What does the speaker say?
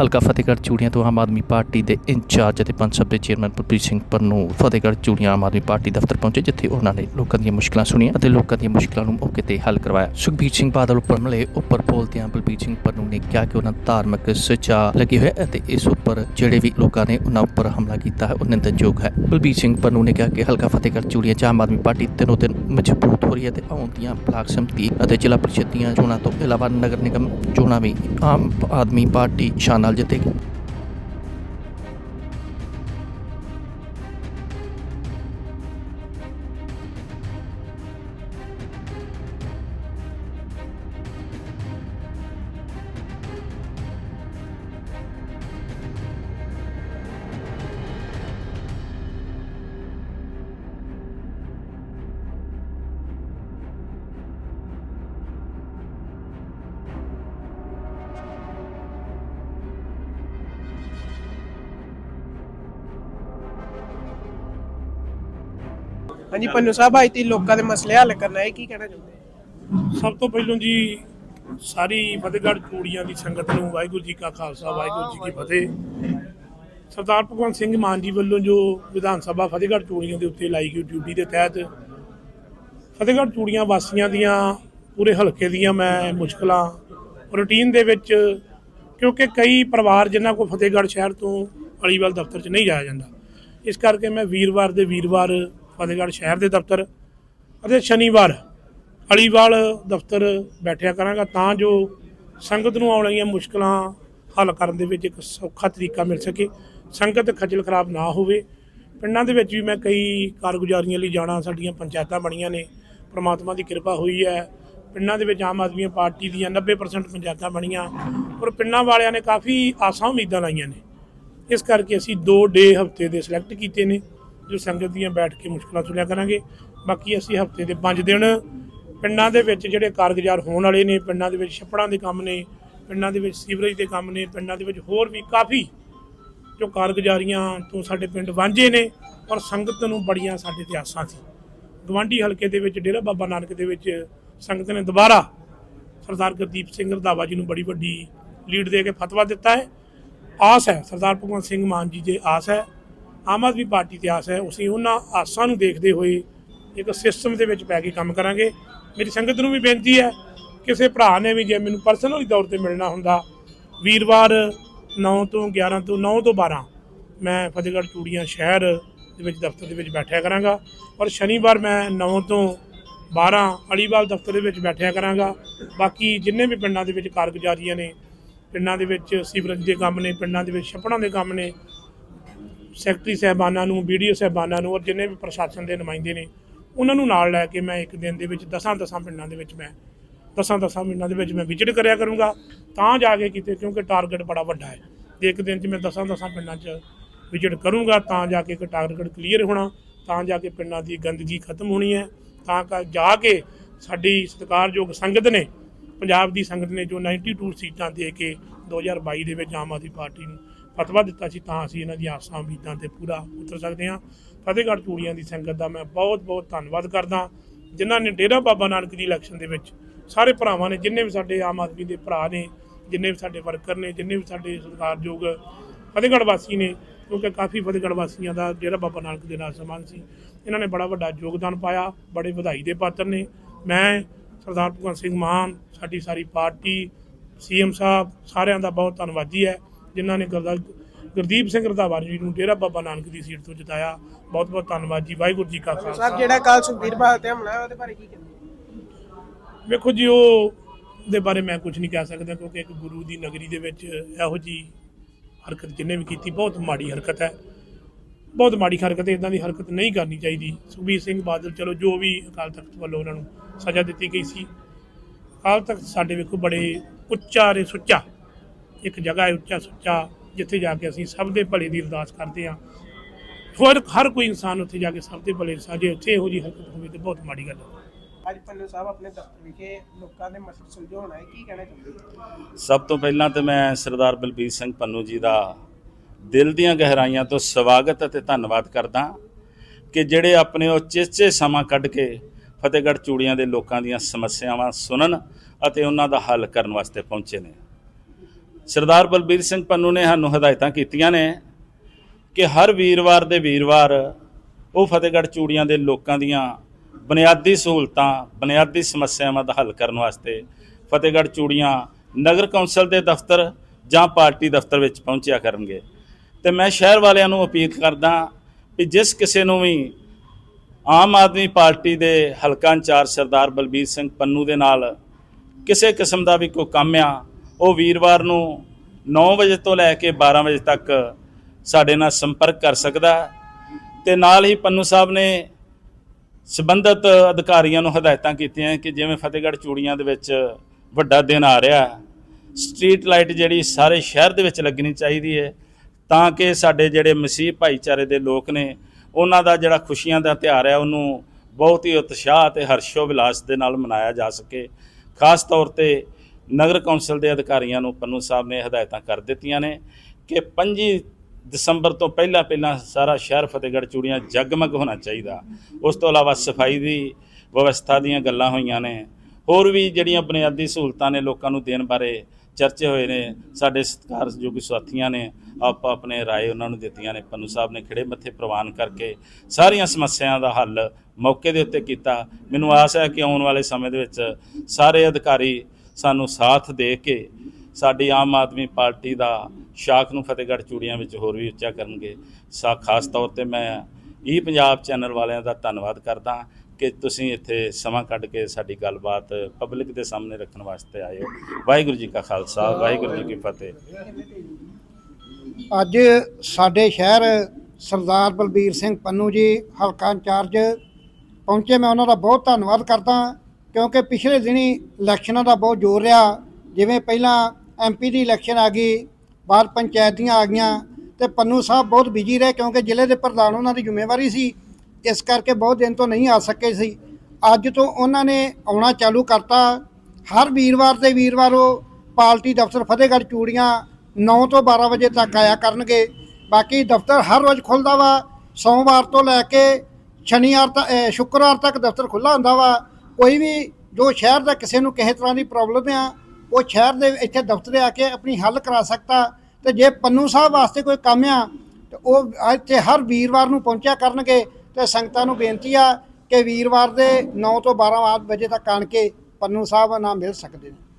ਹਲਕਾ ਫਤਿਹਗੜ੍ਹ ਚੂੜੀਆਂ ਤੋਂ ਆਮ ਆਦਮੀ ਪਾਰਟੀ ਦੇ ਇੰਚਾਰਜ ਅਤੇ ਪੰਚ ਸਭ ਦੇ ਚੇਅਰਮੈਨ ਬਲਬੀਰ ਸਿੰਘ ਪੰਨੂ ਫਤਿਹਗੜ੍ਹ ਚੂੜੀਆਂ ਆਮ ਆਦਮੀ ਪਾਰਟੀ ਦਫ਼ਤਰ ਪਹੁੰਚੇ, ਜਿੱਥੇ ਉਹਨਾਂ ਨੇ ਲੋਕਾਂ ਦੀਆਂ ਮੁਸ਼ਕਲਾਂ ਸੁਣੀਆਂ ਅਤੇ ਲੋਕਾਂ ਦੀਆਂ ਮੁਸ਼ਕਲਾਂ ਨੂੰ ਮੌਕੇ ਤੇ ਹੱਲ ਕਰਵਾਇਆ। ਸੁਖਬੀਰ ਸਿੰਘ ਬਾਦਲ ਉੱਪਰ ਹਮਲੇ ਉੱਪਰ ਬੋਲਦਿਆਂ ਬਲਬੀਰ ਸਿੰਘ ਪੰਨੂ ਨੇ ਕਿਹਾ ਕਿ ਉਹਨਾਂ ਧਾਰਮਿਕ ਸੁਚਾ ਲੱਗੇ ਹੋਏ ਅਤੇ ਇਸ ਉੱਪਰ ਜਿਹੜੇ ਵੀ ਲੋਕਾਂ ਨੇ ਉਹਨਾਂ ਉੱਪਰ ਹਮਲਾ ਕੀਤਾ ਹੈ, ਉਹ ਨਿੰਦਨਯੋਗ ਹੈ। ਬਲਬੀਰ ਸਿੰਘ ਪੰਨੂ ਨੇ ਕਿਹਾ ਕਿ ਹਲਕਾ ਫਤਿਹਗੜ੍ਹ ਚੂੜੀਆਂ 'ਚ ਆਮ ਆਦਮੀ ਪਾਰਟੀ ਦਿਨੋਂ ਦਿਨ ਮਜ਼ਬੂਤ ਹੋ ਰਹੀ ਹੈ ਤੇ ਆਉਂਦੀਆਂ ਬਲਾਕ ਸਮਿਤੀ ਅਤੇ ਜ਼ਿਲ੍ਹਾ ਪ੍ਰੀਸ਼ਦ ਦੀਆਂ ਚੋਣਾਂ ਤੋਂ ਇਲਾਵਾ ਨਗਰ ਨਿਗਮ ਚੋਣਾਂ ਵੀ ਆਮ ਆਦਮੀ ਪਾਰਟੀ ਸ਼ਾਨ ਨਾਲ ਜਿੱਤੇਗੀ। ਹਾਂਜੀ, ਪੰਨੂ ਸਾਹਿਬ, ਅੱਜ ਤੇ ਲੋਕਾਂ ਦੇ ਮਸਲੇ ਹੱਲ ਕਰਨਾ ਹੈ ਕੀ ਕਹਿਣਾ ਚਾਹੁੰਦੇ ਸਭ ਤੋਂ ਪਹਿਲਾਂ ਜੀ, ਸਾਰੀ ਫਤਿਹਗੜ੍ਹ ਚੂੜੀਆਂ ਦੀ ਸੰਗਤ ਨੂੰ ਵਾਹਿਗੁਰੂ ਜੀ ਕਾ ਖਾਲਸਾ, ਵਾਹਿਗੁਰੂ ਜੀ ਕੀ ਫਤਿਹ। ਸਰਦਾਰ ਭਗਵੰਤ ਸਿੰਘ ਮਾਨ ਜੀ ਵੱਲੋਂ ਜੋ ਵਿਧਾਨ ਸਭਾ ਫਤਿਹਗੜ੍ਹ ਚੂੜੀਆਂ ਦੇ ਉੱਤੇ ਲਾਈ ਗਈ ਡਿਊਟੀ ਦੇ ਤਹਿਤ, ਫਤਿਹਗੜ੍ਹ ਚੂੜੀਆਂ ਵਾਸੀਆਂ ਦੀਆਂ ਪੂਰੇ ਹਲਕੇ ਦੀਆਂ ਮੈਂ ਮੁਸ਼ਕਲਾਂ, ਰੂਟੀਨ ਦੇ ਵਿੱਚ, ਕਿਉਂਕਿ ਕਈ ਪਰਿਵਾਰ ਜਿਨ੍ਹਾਂ ਕੋਲ ਫਤਿਹਗੜ੍ਹ ਸ਼ਹਿਰ ਤੋਂ ਅਲੀਵਾਲ ਦਫ਼ਤਰ 'ਚ ਨਹੀਂ ਜਾਇਆ ਜਾਂਦਾ, ਇਸ ਕਰਕੇ ਮੈਂ ਵੀਰਵਾਰ ਦੇ ਵੀਰਵਾਰ ਫਤਿਹਗੜ੍ਹ ਸ਼ਹਿਰ ਦੇ ਦਫ਼ਤਰ ਅਤੇ ਸ਼ਨੀਵਾਰ ਅਲੀਵਾਲ ਦਫ਼ਤਰ ਬੈਠਿਆ ਕਰਾਂਗਾ ਤਾਂ ਜੋ ਸੰਗਤ ਨੂੰ ਆਉਣ ਵਾਲੀਆਂ ਮੁਸ਼ਕਲਾਂ ਹੱਲ ਕਰਨ ਦੇ ਵਿੱਚ ਇੱਕ ਸੌਖਾ ਤਰੀਕਾ ਮਿਲ ਸਕੇ। ਸੰਗਤ ਖੱਜਲ ਖਰਾਬ ਨਾ ਹੋਵੇ। ਪਿੰਡਾਂ ਦੇ ਵਿੱਚ ਵੀ ਮੈਂ ਕਈ ਕਾਰਗੁਜ਼ਾਰੀਆਂ ਲਈ ਜਾਣਾ, ਸਾਡੀਆਂ ਪੰਚਾਇਤਾਂ ਬਣੀਆਂ ਨੇ, ਪ੍ਰਮਾਤਮਾ ਦੀ ਕਿਰਪਾ ਹੋਈ ਹੈ। ਪਿੰਡਾਂ ਦੇ ਵਿੱਚ ਆਮ ਆਦਮੀ ਪਾਰਟੀ ਦੀਆਂ 90% ਪੰਚਾਇਤਾਂ ਬਣੀਆਂ ਔਰ ਪਿੰਡਾਂ ਵਾਲਿਆਂ ਨੇ ਕਾਫੀ ਆਸਾਂ ਉਮੀਦਾਂ ਲਾਈਆਂ ਨੇ। ਇਸ ਕਰਕੇ ਅਸੀਂ 2 ਡੇ ਹਫ਼ਤੇ ਦੇ ਸਿਲੈਕਟ ਕੀਤੇ ਨੇ। ਜੋ ਸੰਗਤ ਦੀਆਂ ਬੈਠ ਕੇ ਮੁਸ਼ਕਲਾਂ ਸੁਣਿਆ ਕਰਾਂਗੇ। ਬਾਕੀ ਅਸੀਂ ਹਫ਼ਤੇ ਦੇ 5 ਦਿਨ ਪਿੰਡਾਂ ਦੇ ਵਿੱਚ ਜਿਹੜੇ ਕਾਰਗੁਜ਼ਾਰ ਹੋਣ ਵਾਲੇ ਨੇ, ਪਿੰਡਾਂ ਦੇ ਵਿੱਚ ਛੱਪੜਾਂ ਦੇ ਕੰਮ ਨੇ, ਪਿੰਡਾਂ ਦੇ ਵਿੱਚ ਸੀਵਰੇਜ ਦੇ ਕੰਮ ਨੇ, ਪਿੰਡਾਂ ਦੇ ਵਿੱਚ ਹੋਰ ਵੀ ਕਾਫੀ ਜੋ ਕਾਰਗੁਜ਼ਾਰੀਆਂ ਤੋਂ ਸਾਡੇ ਪਿੰਡ ਵਾਂਝੇ ਨੇ ਔਰ ਸੰਗਤ ਨੂੰ ਬੜੀਆਂ ਸਾਡੇ ਤੇ ਆਸਾਂ ਸੀ। ਗਵਾਂਢੀ ਹਲਕੇ ਦੇ ਵਿੱਚ, ਡੇਰਾ ਬਾਬਾ ਨਾਨਕ ਦੇ ਵਿੱਚ ਸੰਗਤ ਨੇ ਦੁਬਾਰਾ ਸਰਦਾਰ ਗੁਰਦੀਪ ਸਿੰਘ ਰੰਧਾਵਾ ਜੀ ਨੂੰ ਬੜੀ ਵੱਡੀ ਲੀਡ ਦੇ ਕੇ ਫਤਵਾ ਦਿੱਤਾ ਹੈ। ਆਸ ਹੈ, ਸਰਦਾਰ ਭਗਵੰਤ ਸਿੰਘ ਮਾਨ ਜੀ ਦੇ ਆਸ ਹੈ। ਆਮ ਆਦਮੀ ਪਾਰਟੀ ਤੇ ਆਸ ਹੈ ਅਸੀਂ ਉਹਨਾਂ ਆਸਾਂ ਨੂੰ ਦੇਖਦੇ ਹੋਏ ਇੱਕ ਸਿਸਟਮ ਦੇ ਵਿੱਚ ਪੈ ਕੇ ਕੰਮ ਕਰਾਂਗੇ। ਮੇਰੀ ਸੰਗਤ ਨੂੰ ਵੀ ਬੇਨਤੀ ਹੈ, ਕਿਸੇ ਭਰਾ ਨੇ ਵੀ ਜੇ ਮੈਨੂੰ ਪਰਸਨਲੀ ਤੌਰ ਤੇ ਮਿਲਣਾ ਹੁੰਦਾ, ਵੀਰਵਾਰ 9 ਤੋਂ 11 ਤੋਂ 9 ਤੋਂ 12 ਮੈਂ ਫਤਿਹਗੜ੍ਹ ਚੂੜੀਆਂ ਸ਼ਹਿਰ ਦੇ ਵਿੱਚ ਦਫ਼ਤਰ ਦੇ ਵਿੱਚ ਬੈਠਿਆ ਕਰਾਂਗਾ ਔਰ ਸ਼ਨੀਵਾਰ ਮੈਂ 9 ਤੋਂ 12 ਅਲੀਵਾਲ ਦਫ਼ਤਰ ਦੇ ਵਿੱਚ ਬੈਠਿਆ ਕਰਾਂਗਾ। ਬਾਕੀ ਜਿੰਨੇ ਵੀ ਪਿੰਡਾਂ ਦੇ ਵਿੱਚ ਕਾਰਗੁਜ਼ਾਰੀਆਂ ਨੇ, ਪਿੰਡਾਂ ਦੇ ਵਿੱਚ ਸੀਵਰੇਜ ਦੇ ਕੰਮ ਨੇ, ਪਿੰਡਾਂ ਦੇ ਵਿੱਚ ਛੱਪੜਾਂ ਦੇ ਕੰਮ ਨੇ ਸੈਕਟਰੀ ਸਾਹਿਬਾਨਾਂ ਨੂੰ ਵੀਡੀਓ ਸਾਹਿਬਾਨਾਂ ਨੂੰ ਔਰ ਜਿੰਨੇ ਵੀ ਪ੍ਰਸ਼ਾਸਨ ਦੇ ਨੁਮਾਇੰਦੇ ਨੇ, ਉਹਨਾਂ ਨੂੰ ਨਾਲ ਲੈ ਕੇ ਮੈਂ ਇੱਕ ਦਿਨ ਦੇ ਵਿੱਚ ਦਸਾਂ ਦਸਾਂ ਪਿੰਡਾਂ ਦੇ ਵਿੱਚ ਮੈਂ, ਦਸਾਂ ਦਸਾਂ ਪਿੰਡਾਂ ਦੇ ਵਿੱਚ ਮੈਂ ਵਿਜ਼ਿਟ ਕਰਿਆ ਕਰੂੰਗਾ, ਤਾਂ ਜਾ ਕੇ ਕਿਤੇ, ਕਿਉਂਕਿ ਟਾਰਗੇਟ ਬੜਾ ਵੱਡਾ ਹੈ। ਤੇ ਇੱਕ ਦਿਨ 'ਚ ਮੈਂ ਦਸਾਂ ਦਸਾਂ ਪਿੰਡਾਂ 'ਚ ਵਿਜ਼ਿਟ ਕਰੂੰਗਾ, ਤਾਂ ਜਾ ਕੇ ਇੱਕ ਟਾਰਗੇਟ ਕਲੀਅਰ ਹੋਣਾ, ਤਾਂ ਜਾ ਕੇ ਪਿੰਡਾਂ ਦੀ ਗੰਦਗੀ ਖਤਮ ਹੋਣੀ ਹੈ, ਤਾਂ ਕਿ, ਜਾ ਕੇ ਸਾਡੀ ਸਤਿਕਾਰਯੋਗ ਸੰਗਤ ਨੇ, ਪੰਜਾਬ ਦੀ ਸੰਗਤ ਨੇ ਜੋ 92 ਸੀਟਾਂ ਦੇ ਕੇ 2022 ਦੇ ਵਿੱਚ ਆਮ ਆਦਮੀ ਪਾਰਟੀ ਨੂੰ ਫਤਵਾ ਦਿੱਤਾ ਸੀ, ਤਾਂ ਅਸੀਂ ਇਹਨਾਂ ਦੀਆਂ ਆਸਾਂ ਉਮੀਦਾਂ ਤੇ ਪੂਰਾ ਉਤਰ ਸਕਦੇ ਹਾਂ। ਫਤਿਹਗੜ੍ਹ ਚੂੜੀਆਂ ਦੀ ਸੰਗਤ ਦਾ ਮੈਂ ਬਹੁਤ ਬਹੁਤ ਧੰਨਵਾਦ ਕਰਦਾ। ਜਿਨ੍ਹਾਂ ਨੇ ਡੇਰਾ ਬਾਬਾ ਨਾਨਕ ਦੀ ਇਲੈਕਸ਼ਨ ਦੇ ਵਿੱਚ ਸਾਰੇ ਭਰਾਵਾਂ ਨੇ, ਜਿੰਨੇ ਵੀ ਸਾਡੇ ਆਮ ਆਦਮੀ ਦੇ ਭਰਾ ਨੇ, ਜਿੰਨੇ ਵੀ ਸਾਡੇ ਵਰਕਰ ਨੇ, ਜਿੰਨੇ ਵੀ ਸਾਡੇ ਸਤਿਕਾਰਯੋਗ ਫਤਿਹਗੜ੍ਹ ਵਾਸੀ ਨੇ, ਕਿਉਂਕਿ ਕਾਫੀ ਫਤਿਹਗੜ੍ਹ ਵਾਸੀਆਂ ਦਾ ਡੇਰਾ ਬਾਬਾ ਨਾਨਕ ਦੇ ਨਾਲ ਸੰਬੰਧ ਸੀ, ਇਹਨਾਂ ਨੇ ਬੜਾ ਵੱਡਾ ਯੋਗਦਾਨ ਪਾਇਆ, ਬੜੇ ਵਧਾਈ ਦੇ ਪਾਤਰ ਨੇ। ਮੈਂ ਸਰਦਾਰ ਭਗਵੰਤ ਸਿੰਘ ਮਾਨ, ਸਾਡੀ ਸਾਰੀ ਪਾਰਟੀ ਸੀਐਮ ਸਾਹਿਬ, ਸਾਰਿਆਂ ਦਾ ਬਹੁਤ ਧੰਨਵਾਦੀ ਹੈ। ਜਿਨ੍ਹਾਂ ਨੇ ਗੁਰਦਾ- ਗੁਰਦੀਪ ਸਿੰਘ ਰਧਾਵਾ ਜੀ ਨੂੰ ਡੇਰਾ ਬਾਬਾ ਨਾਨਕ ਦੀ ਸੀਟ ਤੋਂ ਜਿਤਾਇਆ। ਬਹੁਤ ਬਹੁਤ ਧੰਨਵਾਦ ਜੀ ਵਾਹਿਗੁਰੂ ਜੀ ਕਾ ਸਾਹਿਬ ਖਾਲਸਾ ਜਿਹੜਾ ਕੱਲ ਸੁਖਬੀਰ ਬਾਦਲ ਤੇ ਹਮਲਾ ਹੋਇਆ ਉਹਦੇ ਬਾਰੇ ਕੀ ਕਹਿੰਦੇ? ਵੇਖੋ ਜੀ ਉਹ ਦੇ ਬਾਰੇ ਮੈਂ ਕੁਝ ਨਹੀਂ ਕਹਿ ਸਕਦਾ ਕਿਉਂਕਿ ਇੱਕ ਗੁਰੂ ਦੀ ਨਗਰੀ ਦੇ ਵਿੱਚ ਇਹੋ ਜੀ ਹਰਕਤ ਜਿਹਨੇ ਵੀ ਕੀਤੀ ਬਹੁਤ ਮਾੜੀ ਹਰਕਤ ਹੈ। ਬਹੁਤ ਮਾੜੀ ਹਰਕਤ ਹੈ ਇਦਾਂ ਦੀ ਹਰਕਤ ਨਹੀਂ ਕਰਨੀ ਚਾਹੀਦੀ। ਸੁਖਬੀਰ ਸਿੰਘ ਬਾਦਲ ਚਲੋ ਜੋ ਵੀ ਅਕਾਲ ਤਖਤ ਵੱਲੋਂ ਉਹਨਾਂ ਨੂੰ ਸਜ਼ਾ ਦਿੱਤੀ ਗਈ ਸੀ। ਅਕਾਲ ਤਖਤ ਸਾਡੇ ਵੇਖੋ ਬੜੇ ਉੱਚਾ ਰੇ ਸੁੱਚਾ ਇੱਕ ਜਗ੍ਹਾ ਹੈ ਉੱਚਾ ਸੁੱਚਾ ਜਿੱਥੇ ਜਾ ਕੇ ਅਸੀਂ ਸਭ ਦੇ ਭਲੇ ਦੀ ਅਰਦਾਸ ਕਰਦੇ ਹਾਂ। ਹੋਰ ਹਰ ਕੋਈ ਇਨਸਾਨ ਉੱਥੇ ਜਾ ਕੇ ਸਭ ਦੇ ਭਲੇ ਸਾਜੇ ਉੱਥੇ ਇਹੋ ਜੀ ਹਰਕਤ ਹੋਵੇ ਤੇ ਬਹੁਤ ਮਾੜੀ ਗੱਲ ਹੈ। ਅੱਜ ਪੰਨੂ ਸਾਹਿਬ ਆਪਣੇ ਦਫ਼ਤਰ ਵਿਖੇ ਲੋਕਾਂ ਦੇ ਮਸਲੇ ਸੁਲਝਾਉਣਾ ਹੈ ਕੀ ਕਹਿਣਾ ਚਾਹੁੰਦੇ ਸਭ ਤੋਂ ਪਹਿਲਾਂ ਤੇ ਮੈਂ ਸਰਦਾਰ ਬਲਬੀਰ ਸਿੰਘ ਪੰਨੂ ਜੀ ਦਾ ਦਿਲ ਦੀਆਂ ਗਹਿਰਾਈਆਂ ਤੋਂ ਸਵਾਗਤ ਅਤੇ ਧੰਨਵਾਦ ਕਰਦਾ ਕਿ ਜਿਹੜੇ ਆਪਣੇ ਉਹ ਚਿਹਚੇ ਸਮਾਂ ਕੱਢ ਕੇ ਫਤਿਹਗੜ੍ਹ ਚੂੜੀਆਂ ਦੇ ਲੋਕਾਂ ਦੀਆਂ ਸਮੱਸਿਆਵਾਂ ਸੁਣਨ ਅਤੇ ਉਹਨਾਂ ਦਾ ਹੱਲ ਕਰਨ ਵਾਸਤੇ ਪਹੁੰਚੇ ਨੇ। ਸਰਦਾਰ ਬਲਬੀਰ ਸਿੰਘ ਪੰਨੂ ਨੇ ਸਾਨੂੰ ਹਦਾਇਤਾਂ ਕੀਤੀਆਂ ਨੇ ਕਿ ਹਰ ਵੀਰਵਾਰ ਦੇ ਵੀਰਵਾਰ ਉਹ ਫਤਿਹਗੜ੍ਹ ਚੂੜੀਆਂ ਦੇ ਲੋਕਾਂ ਦੀਆਂ ਬੁਨਿਆਦੀ ਸਹੂਲਤਾਂ, ਬੁਨਿਆਦੀ ਸਮੱਸਿਆਵਾਂ ਦਾ ਹੱਲ ਕਰਨ ਵਾਸਤੇ ਫਤਿਹਗੜ੍ਹ ਚੂੜੀਆਂ ਨਗਰ ਕੌਂਸਲ ਦੇ ਦਫ਼ਤਰ ਜਾਂ ਪਾਰਟੀ ਦਫ਼ਤਰ ਵਿੱਚ ਪਹੁੰਚਿਆ ਕਰਨਗੇ। ਤੇ ਮੈਂ ਸ਼ਹਿਰ ਵਾਲਿਆਂ ਨੂੰ ਅਪੀਲ ਕਰਦਾ ਕਿ ਜਿਸ ਕਿਸੇ ਨੂੰ ਵੀ ਆਮ ਆਦਮੀ ਪਾਰਟੀ ਦੇ ਹਲਕਾ ਇੰਚਾਰਜ ਸਰਦਾਰ ਬਲਬੀਰ ਸਿੰਘ ਪੰਨੂ ਦੇ ਨਾਲ ਕਿਸੇ ਕਿਸਮ ਦਾ ਵੀ ਕੋਈ ਕੰਮ ਆ ਉਹ ਵੀਰਵਾਰ ਨੂੰ 9 ਵਜੇ ਤੋਂ ਲੈ ਕੇ 12 ਵਜੇ ਤੱਕ ਸਾਡੇ ਨਾਲ ਸੰਪਰਕ ਕਰ ਸਕਦਾ ਹੈ ਤੇ ਨਾਲ ਹੀ ਪੰਨੂ ਸਾਹਿਬ ਨੇ ਸਬੰਧਤ ਅਧਿਕਾਰੀਆਂ ਨੂੰ ਹਦਾਇਤਾਂ ਕੀਤੀਆਂ ਕਿ ਜਿਵੇਂ ਫਤਿਹਗੜ੍ਹ ਚੂੜੀਆਂ ਦੇ ਵਿੱਚ ਵੱਡਾ ਦਿਨ ਆ ਰਿਹਾ ਸਟਰੀਟ ਲਾਈਟ ਜਿਹੜੀ ਸਾਰੇ ਸ਼ਹਿਰ ਦੇ ਵਿੱਚ ਲੱਗਣੀ ਚਾਹੀਦੀ ਹੈ ਤਾਂ ਕਿ ਸਾਡੇ ਜਿਹੜੇ ਮਸੀਹ ਭਾਈਚਾਰੇ ਦੇ ਲੋਕ ਨੇ, ਉਹਨਾਂ ਦਾ ਜਿਹੜਾ ਖੁਸ਼ੀਆਂ ਦਾ ਤਿਉਹਾਰ ਹੈ, ਉਹਨੂੰ ਬਹੁਤ ਹੀ ਉਤਸ਼ਾਹ ਤੇ ਹਰਸ਼ੋ ਵਿਲਾਸ ਦੇ ਨਾਲ ਮਨਾਇਆ ਜਾ ਸਕੇ। ਖਾਸ ਤੌਰ ਤੇ ਨਗਰ ਕੌਂਸਲ ਦੇ ਅਧਿਕਾਰੀਆਂ ਨੂੰ ਪੰਨੂ ਸਾਹਿਬ ਨੇ ਹਦਾਇਤਾਂ ਕਰ ਦਿੱਤੀਆਂ ਨੇ ਕਿ 25 ਦਸੰਬਰ ਤੋਂ ਪਹਿਲਾਂ ਪਹਿਲਾਂ ਸਾਰਾ ਸ਼ਹਿਰ ਫਤਿਹਗੜ੍ਹ ਚੂੜੀਆਂ ਜਗਮਗ ਹੋਣਾ ਚਾਹੀਦਾ। ਉਸ ਤੋਂ ਇਲਾਵਾ ਸਫ਼ਾਈ ਦੀ ਵਿਵਸਥਾ ਦੀਆਂ ਗੱਲਾਂ ਹੋਈਆਂ ਨੇ। ਹੋਰ ਵੀ ਜਿਹੜੀਆਂ ਬੁਨਿਆਦੀ ਸਹੂਲਤਾਂ ਨੇ ਲੋਕਾਂ ਨੂੰ ਦੇਣ ਬਾਰੇ ਚਰਚੇ ਹੋਏ ਨੇ, ਸਾਡੇ ਸਤਿਕਾਰਯੋਗ ਸਾਥੀਆਂ ਨੇ ਆਪ ਆਪਣੇ ਰਾਏ ਉਹਨਾਂ ਨੂੰ ਦਿੱਤੀਆਂ ਨੇ। ਪੰਨੂ ਸਾਹਿਬ ਨੇ ਖਿੜੇ ਮੱਥੇ ਪ੍ਰਵਾਨ ਕਰਕੇ ਸਾਰੀਆਂ ਸਮੱਸਿਆਵਾਂ ਦਾ ਹੱਲ ਮੌਕੇ ਦੇ ਉੱਤੇ ਕੀਤਾ। ਮੈਨੂੰ ਆਸ ਹੈ ਕਿ ਆਉਣ ਵਾਲੇ ਸਮੇਂ ਦੇ ਵਿੱਚ ਸਾਰੇ ਅਧਿਕਾਰੀ ਸਾਨੂੰ ਸਾਥ ਦੇ ਕੇ ਸਾਡੀ ਆਮ ਆਦਮੀ ਪਾਰਟੀ ਦਾ ਸ਼ਾਖ ਨੂੰ ਫਤਿਹਗੜ੍ਹ ਚੂੜੀਆਂ ਵਿੱਚ ਹੋਰ ਵੀ ਉੱਚਾ ਕਰਨਗੇ। ਸਾ, ਖਾਸ ਤੌਰ ਤੇ ਮੈਂ ਈ ਪੰਜਾਬ ਚੈਨਲ ਵਾਲਿਆਂ ਦਾ ਧੰਨਵਾਦ ਕਰਦਾ ਕਿ ਤੁਸੀਂ ਇੱਥੇ ਸਮਾਂ ਕੱਢ ਕੇ ਸਾਡੀ ਗੱਲਬਾਤ ਪਬਲਿਕ ਦੇ ਸਾਹਮਣੇ ਰੱਖਣ ਵਾਸਤੇ ਆਏ ਹੋ। ਵਾਹਿਗੁਰੂ ਜੀ ਕਾ ਖਾਲਸਾ, ਵਾਹਿਗੁਰੂ ਜੀ ਕੀ ਫਤਿਹ। ਅੱਜ ਸਾਡੇ ਸ਼ਹਿਰ ਸਰਦਾਰ ਬਲਬੀਰ ਸਿੰਘ ਪੰਨੂ ਜੀ, ਹਲਕਾ ਇੰਚਾਰਜ, ਪਹੁੰਚੇ ਮੈਂ ਉਹਨਾਂ ਦਾ ਬਹੁਤ ਧੰਨਵਾਦ ਕਰਦਾ। ਕਿਉਂਕਿ ਪਿਛਲੇ ਦਿਨੀ ਇਲੈਕਸ਼ਨਾਂ ਦਾ ਬਹੁਤ ਜ਼ੋਰ ਰਿਹਾ। ਜਿਵੇਂ ਪਹਿਲਾਂ ਐਮਪੀ ਦੀ ਇਲੈਕਸ਼ਨ ਆ ਗਈ, ਬਾਅਦ ਪੰਚਾਇਤ ਦੀਆਂ ਆ ਗਈਆਂ ਤੇ ਪੰਨੂ ਸਾਹਿਬ ਬਹੁਤ ਬਿਜ਼ੀ ਰਹੇ ਕਿਉਂਕਿ ਜ਼ਿਲ੍ਹੇ ਦੇ ਪ੍ਰਧਾਨ ਉਹਨਾਂ ਦੀ ਜ਼ਿੰਮੇਵਾਰੀ ਸੀ। ਇਸ ਕਰਕੇ ਬਹੁਤ ਦਿਨ ਤੋਂ ਨਹੀਂ ਆ ਸਕੇ ਸੀ। ਅੱਜ ਤੋਂ ਉਹਨਾਂ ਨੇ ਆਉਣਾ ਚਾਲੂ ਕਰਤਾ। ਹਰ ਵੀਰਵਾਰ ਤੇ ਵੀਰਵਾਰ ਉਹ ਪਾਰਟੀ ਦਫ਼ਤਰ ਫਤਿਹਗੜ੍ਹ ਚੂੜੀਆਂ 9 ਤੋਂ 12 ਵਜੇ ਤੱਕ ਆਇਆ ਕਰਨਗੇ। ਬਾਕੀ ਦਫ਼ਤਰ ਹਰ ਰੋਜ਼ ਖੁੱਲਦਾ ਵਾ। ਸੋਮਵਾਰ ਤੋਂ ਲੈ ਕੇ ਸ਼ਨੀਵਾਰ ਤੱਕ ਸ਼ੁੱਕਰਵਾਰ ਤੱਕ ਦਫ਼ਤਰ ਖੁੱਲਾ ਹੁੰਦਾ ਵਾ। ਕੋਈ ਵੀ ਜੋ ਸ਼ਹਿਰ ਦਾ ਕਿਸੇ ਨੂੰ ਕਿਸੇ ਤਰ੍ਹਾਂ ਦੀ ਪ੍ਰੋਬਲਮ ਆ, ਉਹ ਸ਼ਹਿਰ ਦੇ ਇੱਥੇ ਦਫ਼ਤਰ ਆ ਕੇ ਆਪਣੀ ਹੱਲ ਕਰਾ ਸਕਦਾ। ਤੇ ਜੇ ਪੰਨੂ ਸਾਹਿਬ ਵਾਸਤੇ ਕੋਈ ਕੰਮ ਆ, ਤੇ ਉਹ ਇੱਥੇ ਹਰ ਵੀਰਵਾਰ ਨੂੰ ਪਹੁੰਚਿਆ ਕਰਨਗੇ, ਤੇ ਸੰਗਤਾਂ ਨੂੰ ਬੇਨਤੀ ਆ ਕਿ ਵੀਰਵਾਰ ਦੇ 9 ਤੋਂ 12 ਵਜੇ ਤੱਕ ਆਣ ਕੇ ਪੰਨੂ ਸਾਹਿਬ ਨਾਲ ਮਿਲ ਸਕਦੇ ਨੇ।